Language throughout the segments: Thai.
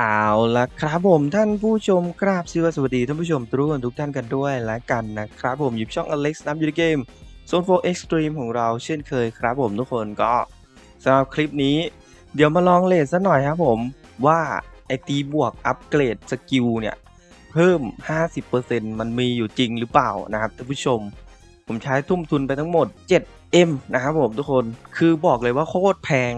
เอาละครับผมท่านผู้ชมกราบสวัสดีท่านผู้ชมทุกคนทุกท่านกันด้วยและกันนะครับผมอยู่ช่อง Alex น้ำยูเกมโซน4 Extreme ของเราเช่นเคยครับผมทุกคนก็สำหรับคลิปนี้ เดี๋ยวมาลองเลทซะหน่อยครับผมว่าไอตีบวกอัปเกรดสกิลเนี่ย เพิ่ม 50%มันมีอยู่จริงหรือเปล่านะครับท่านผู้ชม ผมใช้ทุ่มทุนไปทั้งหมด 7M นะครับผมทุกคนคือบอกเลยว่าโคตรแพง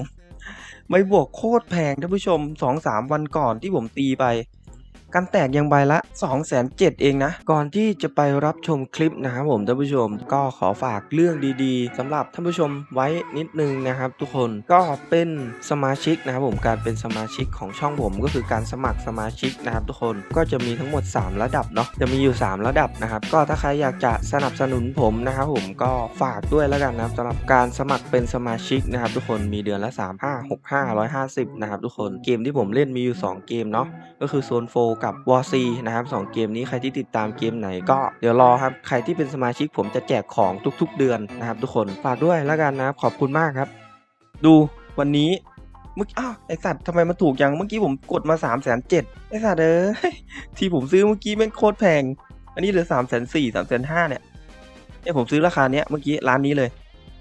ไม่บวกโคตรแพงท่านผู้ชมสองสามวันก่อนที่ผมตีไป กันแตกยังใบละ 2 7 0 0 0เองนะ ก่อนที่จะไปรับชมคลิปนะครับผมท่านผู้ชมก็ขอฝากเรื่องดีๆสำหรับท่านผู้ชมไว้นิดนึงนะครับทุกคนก็เป็นสมาชิกนะครับผมการเป็นสมาชิกของช่องผมก็คือการสมัครสมาชิกนะครับทุกคนก็จะมีทั้งหมด 3 ระดับเนาะจะมีอยู่ 3 ระดับนะครับ ก็ถ้าใครอยากจะสนับสนุนผมนะครับผมก็ฝากด้วยแล้วกันนะครับสำหรับการสมัครเป็นสมาชิกนะครับทุกคนมีเดือนละ 3 5 6 5 150นะครับทุกคนเกมที่ผมเล่นมีอยู่ 2 เกมเนาะก็คือโซนโฟกับวอร์ซีนะครับสองเกมนี้ใครที่ติดตามเกมไหนก็เดี๋ยวรอครับใครที่เป็นสมาชิกผมจะแจกของทุกๆเดือนนะครับ ทุกคนฝากด้วยแล้วกันนะครับขอบคุณมากครับ ดูวันนี้เมื่อกี้อ้าวไอสัตว์ทำไมมันถูกยังเมื่อกี้ผมกดมา3ามแสนเจ็ดไอสัตว์เอ้ยที่ผมซื้อเมื่อกี้แม่งโคตรแพง อันนี้เหลือสามแสนสี่สามแสนห้าเนี่ยเนี่ยผมซื้อราคาเนี้ยเมื่อกี้ร้านนี้เลย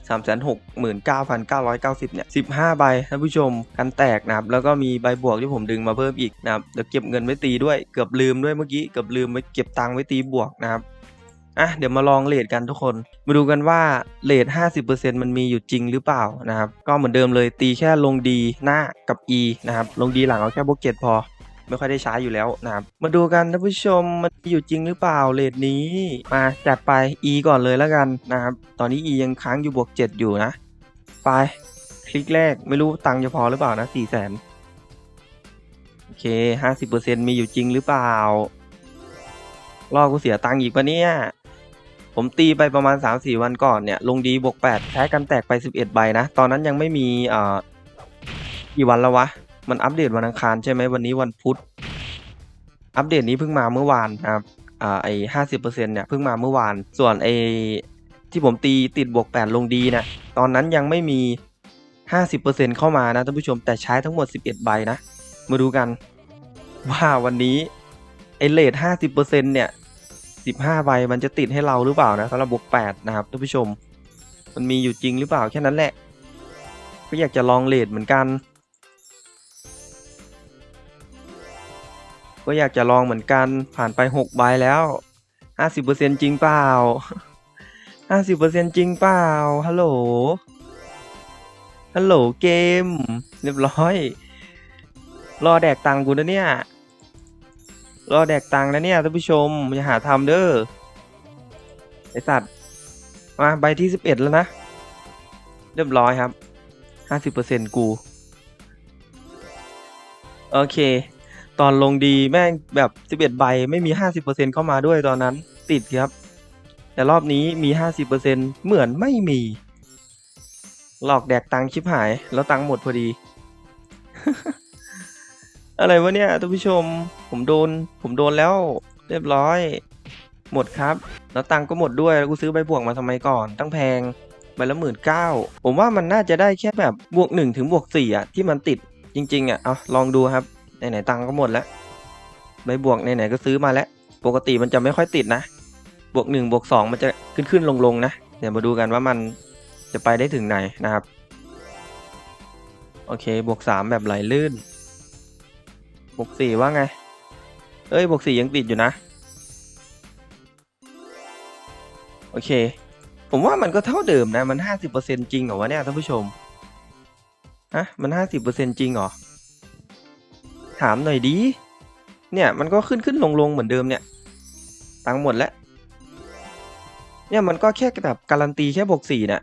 3 6 9 9 9 0เนี่ย15 ใบท่านผู้ชมกันแตกนะครับแล้วก็มีใบบวกที่ผมดึงมาเพิ่มอีกนะครับเดี๋ยวเก็บเงินไว้ตีด้วยเกือบลืมด้วยเมื่อกี้เกือบลืมไว้เก็บตังค์ไว้ตีบวกนะครับอะเดี๋ยวมาลองเลทกันทุกคน มาดูกันว่าเลท50%มันมีอยู่จริงหรือเปล่านะครับ ก็เหมือนเดิมเลยตีแค่ลงดีหน้ากับ E นะครับ ลงดีหลังเอาแค่โบวกเจ็ดพอ ไม่ค่อยได้ใช้อยู่แล้วนะครับมาดูกันท่านผู้ชมมันมีอยู่จริงหรือเปล่าเลทนี้มาจัดไป E ก่อนเลยแล้วกันนะครับตอนนี้ E ยังค้างอยู่บวก 7 อยู่นะ ไปคลิกแรกไม่รู้ตังค์จะพอหรือเปล่านะ4 0 0 0 0 0โอเค 50%มีอยู่จริงหรือเปล่ารอกูเสียตังค์อีกปะเนี่ย ผมตีไปประมาณ 3-4 วันก่อนเนี่ย ลงดีบวก8แพ้กันแตกไป 11 ใบนะ ตอนนั้นยังไม่มีเอ่อกี่วันแล้ววะ มันอัปเดตวันอังคารใช่ไหมวันนี้วันพุธ อัปเดตนี้เพิ่งมาเมื่อวานนะครับ อ่าไอห้าสิบเปอร์เซ็นเนี่ยเพิ่งมาเมื่อวาน ส่วนไอที่ผมตีติดบวกแปดลงดีนะ ตอนนั้นยังไม่มีห้าสิบเปอร์เซ็นเข้ามานะท่านผู้ชม แต่ใช้ทั้งหมดสิบเอ็ดใบนะ มาดูกัน ว่าวันนี้ไอเลทห้าสิบเปอร์เซ็นเนี่ยสิบห้าใบมันจะติดให้เราหรือเปล่านะสำหรับบวกแปดนะครับท่านผู้ชม มันมีอยู่จริงหรือเปล่าแค่นั้นแหละก็อยากจะลองเลทเหมือนกัน ก็อยากจะลองเหมือนกันผ่านไปหกใบแล้วห้าสิบเปอร์เซ็นจริงเปล่าห้าสิบเปอร์เซ็นจริงเปล่าฮัลโหลฮัลโหลเกม เรียบร้อย รอแดกตังกูนะเนี่ย รอแดกตังนะเนี่ยท่านผู้ชมอย่าหาทำเด้อไอสัตว์มาใบที่สิบเอ็ดแล้วนะ เรียบร้อยครับห้าสิบเปอร์เซ็นกู โอเค ตอนลงดีแม่งแบบ 11 ใบไม่มี 50%เข้ามาด้วยตอนนั้นติดครับ แต่รอบนี้มี 50%เหมือนไม่มี หลอกแดกตังคชิบหาย แล้วตังหมดพอดี อะไรวะเนี่ยท่านผู้ชม ผมโดน ผมโดนแล้ว เรียบร้อย หมดครับ แล้วตังก็หมดด้วย แล้วกูซื้อใบบวกมาทำไมก่อน ตั้งแพงใบละหมื่นเก้าผมว่ามันน่าจะได้แค่แบบบวกหนึ่งถึงบวกสี่อะที่มันติดจริง ๆอะเอาลองดูครับ ไหนๆตังค์ก็หมดแล้วใบบวกไหนๆก็ซื้อมาแล้ว ปกติมันจะไม่ค่อยติดนะ บวกหนึ่งบวกสองมันจะขึ้นขึ้นลงลงๆนะ เดี๋ยวมาดูกันว่ามันจะไปได้ถึงไหนนะครับ โอเคบวกสามแบบไหลลื่น บวกสี่ว่าไง เอ้ยบวกสี่ยังติดอยู่นะ โอเค ผมว่ามันก็เท่าเดิมนะ มันห้าสิบเปอร์เซ็นจริงเหรอวะเนี่ยท่านผู้ชมฮะมันห้าสิบเปอร์เซ็นจริงเหรอ ถามหน่อยดี เนี่ยมันก็ขึ้นขึ้นลงลงเหมือนเดิมเนี่ย ตังหมดแล้ว เนี่ยมันก็แค่แบบการันตีแค่บวกสี่เนี่ย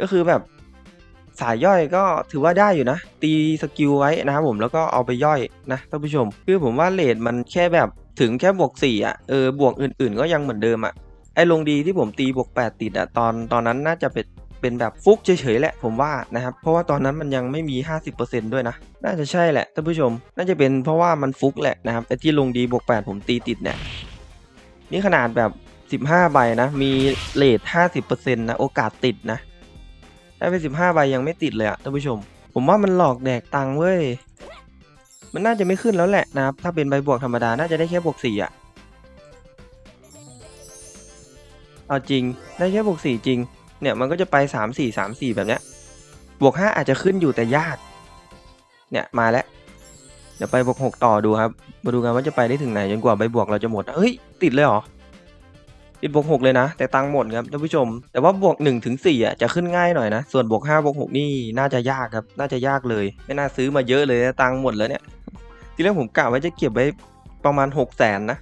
ก็คือแบบสายย่อยก็ถือว่าได้อยู่นะ ตีสกิลไว้นะครับผมแล้วก็เอาไปย่อยนะท่านผู้ชม คือผมว่าเลทมันแค่แบบถึงแค่บวกสี่อะเออบวกอื่นๆ ก็ยังเหมือนเดิมอะไอ้ลงดีที่ผมตีบวกแปดติดอะตอนตอนนั้นน่าจะเป็น เป็นแบบฟุกเฉยๆแหละผมว่านะครับเพราะว่าตอนนั้นมันยังไม่มี 50%ด้วยนะ น่าจะใช่แหละท่านผู้ชม น่าจะเป็นเพราะว่ามันฟุกแหละนะครับไอ้ที่ลงดีบวก8ผมตีติดเนี่ยนี่ขนาดแบบ 15 ใบนะ มีเลท50%นะโอกาสติดนะถ้าเป็น15 ใบยังไม่ติดเลยอะท่านผู้ชม ผมว่ามันหลอกแดกตังเว้ยมันน่าจะไม่ขึ้นแล้วแหละนะครับถ้าเป็นใบบวกธรรมดาน่าจะได้แค่บวกสี่อะเอาจริงได้แค่บวกสี่จริง เนี่ยมันก็จะไปสามสี่สามสี่แบบเนี้ย บวกห้าอาจจะขึ้นอยู่แต่ยาก เนี่ยมาแล้ว เดี๋ยวไปบวกหกต่อดูครับ มาดูกันว่าจะไปได้ถึงไหนจนกว่าใบบวกเราจะหมด เฮ้ย ติดเลยเหรอ ติดบวกหกเลยนะ แต่ตังค์หมดครับท่านผู้ชม แต่ว่าบวกหนึ่งถึงสี่อะจะขึ้นง่ายหน่อยนะ ส่วนบวกห้าบวกหกนี่น่าจะยากครับ น่าจะยากเลย ไม่น่าซื้อมาเยอะเลยนะตังค์หมดแล้วเนี่ย ทีแรกผมกะว่าจะเก็บไว้ประมาณหกแสนนะ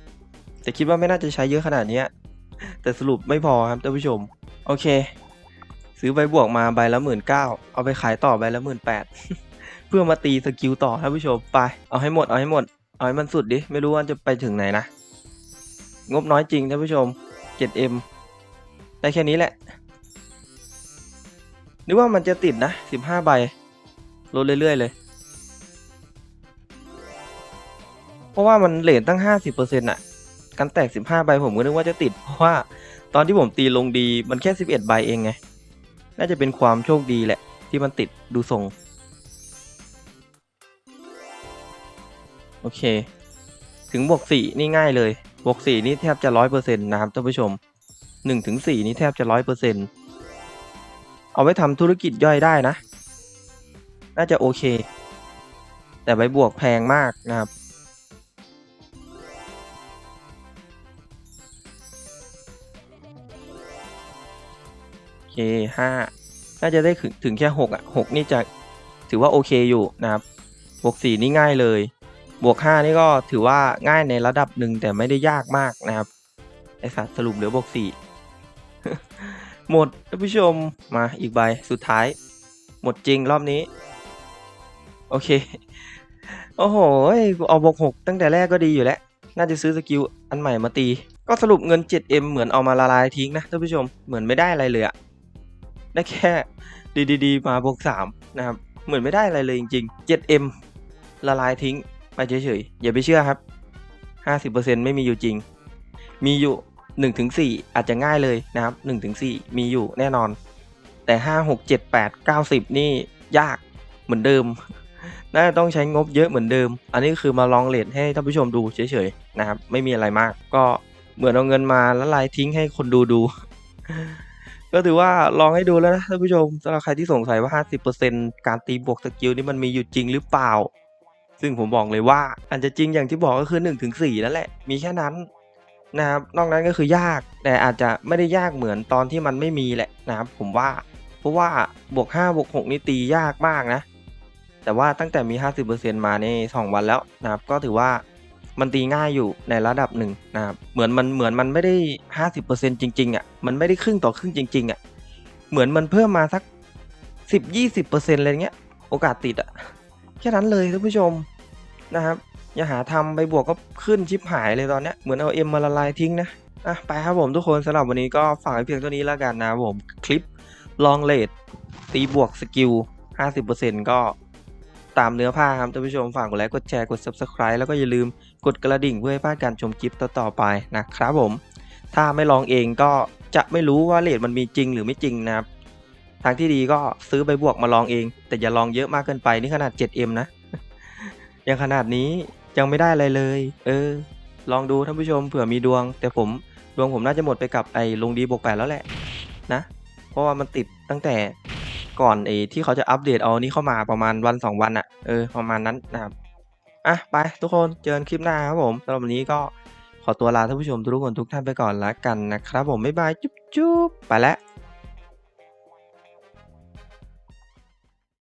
แต่คิดว่าไม่น่าจะใช้เยอะขนาดเนี้ยแต่สรุปไม่พอครับท่านผู้ชม โอเค ซื้อใบบวกมาใบละหมื่นเก้าเอาไปขายต่อใบละหมื่นแปดเพื่อมาตีสกิลต่อท่านผู้ชมไป เอาให้หมดเอาให้หมด เอาให้มันสุดดิ ไม่รู้ว่าจะไปถึงไหนนะ งบน้อยจริงท่านผู้ชม 7M ได้แค่นี้แหละ นึกว่ามันจะติดนะ 15 ใบ ลดเรื่อย ๆ เลย เพราะว่ามันเลทตั้ง 50%อะการแตก 15 ใบผมก็นึกว่าจะติด เพราะว่าตอนที่ผมตีลงดีมันแค่ 11 ใบเองไง น่าจะเป็นความโชคดีแหละ ที่มันติดดูทรง โอเค ถึงบวกสี่นี่ง่ายเลย บวกสี่นี่แทบจะร้อยเปอร์เซ็นต์นะครับท่านผู้ชมหนึ่งถึงสี่นี่แทบจะร้อยเปอร์เซ็นต์เอาไว้ทำธุรกิจย่อยได้นะ น่าจะโอเค แต่ใบบวกแพงมากนะครับ เคห้าน่าจะได้ถึงถึงแค่หกอะหกนี่จะถือว่าโอเคอยู่นะครับบวกสี่นี่ง่ายเลย บวกห้านี่ก็ถือว่าง่ายในระดับหนึ่งแต่ไม่ได้ยากมากนะครับไอสัตว์สรุปเหลือบวกสี่หมดท่านผู้ชมมาอีกใบสุดท้าย หมดจริงรอบนี้ โอเค โอ้โหเอาบวกหกตั้งแต่แรกก็ดีอยู่แล้ว น่าจะซื้อสกิลอันใหม่มาตี ก็สรุปเงิน 7M เหมือนเอามาละลายทิ้งนะท่านผู้ชมเหมือนไม่ได้อะไรเลยอะ ได้แค่ดีๆมาบวกสามนะครับ เหมือนไม่ได้อะไรเลยจริงๆ 7M ละลายทิ้งไปเฉยๆ อย่าไปเชื่อครับ 50%ไม่มีอยู่จริง มีอยู่1ถึง4อาจจะง่ายเลยนะครับ1ถึง4มีอยู่แน่นอน แต่ 5 6 7 8 9 10นี่ยากเหมือนเดิม น่าจะต้องใช้งบเยอะเหมือนเดิม อันนี้คือมาลองเลทให้ท่านผู้ชมดูเฉยๆนะครับ ไม่มีอะไรมาก ก็เหมือนเอาเงินมาละลายทิ้งให้คนดูดู ก็ถือว่าลองให้ดูแล้วนะท่านผู้ชมสำหรับใครที่สงสัยว่า 50%การตีบวกสกิลนี่มันมีอยู่จริงหรือเปล่า ซึ่งผมบอกเลยว่าอาจจะจริงอย่างที่บอกก็คือ1ถึง4นั่นแหละ มีแค่นั้นนะครับนอกนั้นก็คือยาก แต่อาจจะไม่ได้ยากเหมือนตอนที่มันไม่มีแหละนะครับผมว่า เพราะว่าบวก5บวก6นี่ตียากมากนะ แต่ว่าตั้งแต่มี 50%มาใน 2 วันแล้วนะครับก็ถือว่ามันตีง่ายอยู่ในระดับหนึ่งนะครับเหมือนมันเหมือนมันไม่ได้ 50%จริงๆอะ มันไม่ได้ครึ่งต่อครึ่งจริง ๆอะ เหมือนมันเพิ่มมาสัก10-20%อะไรเงี้ย โอกาสติดอะ แค่นั้นเลยท่านผู้ชมนะครับ อย่าหาทำไปบวกก็ขึ้นชิปหายเลยตอนเนี้ย เหมือนเอาเอ็มมาละลายทิ้งนะ อะไปครับผมทุกคนสำหรับวันนี้ก็ฝากเพียงเท่านี้แล้วกันนะผมคลิปลองเลทตีบวกสกิล50%ก็ตามเนื้อผ้าครับท่านผู้ชมฝากกดไลค์กดแชร์กด Subscribe แล้วก็อย่าลืมกดกระดิ่งเพื่อให้พลาดการชมคลิปต่อๆไปนะครับผม ถ้าไม่ลองเองก็ จะไม่รู้ว่าเลทมันมีจริงหรือไม่จริงนะครับ ทางที่ดีก็ซื้อใบบวกมาลองเอง แต่อย่าลองเยอะมากเกินไปนี่ขนาด 7M นะ ยังขนาดนี้ยังไม่ได้อะไรเลย เออ ลองดูท่านผู้ชมเผื่อมีดวง แต่ผมดวงผมน่าจะหมดไปกับไอ้ลงดีบวกแปดแล้วแหละนะ เพราะว่ามันติดตั้งแต่ก่อนไอ้ที่เขาจะอัปเดตเอานี่เข้ามาประมาณวันสองวันอะเออ ประมาณนั้นนะครับ อะ ไปทุกคน เจอกันคลิปหน้าครับผมสำหรับวันนี้ก็ ขอตัวลาท่านผู้ชมทุกคนทุกท่านไปก่อนละกันนะครับผมบ๊ายบายจุ๊บจุ๊บไปแล้ว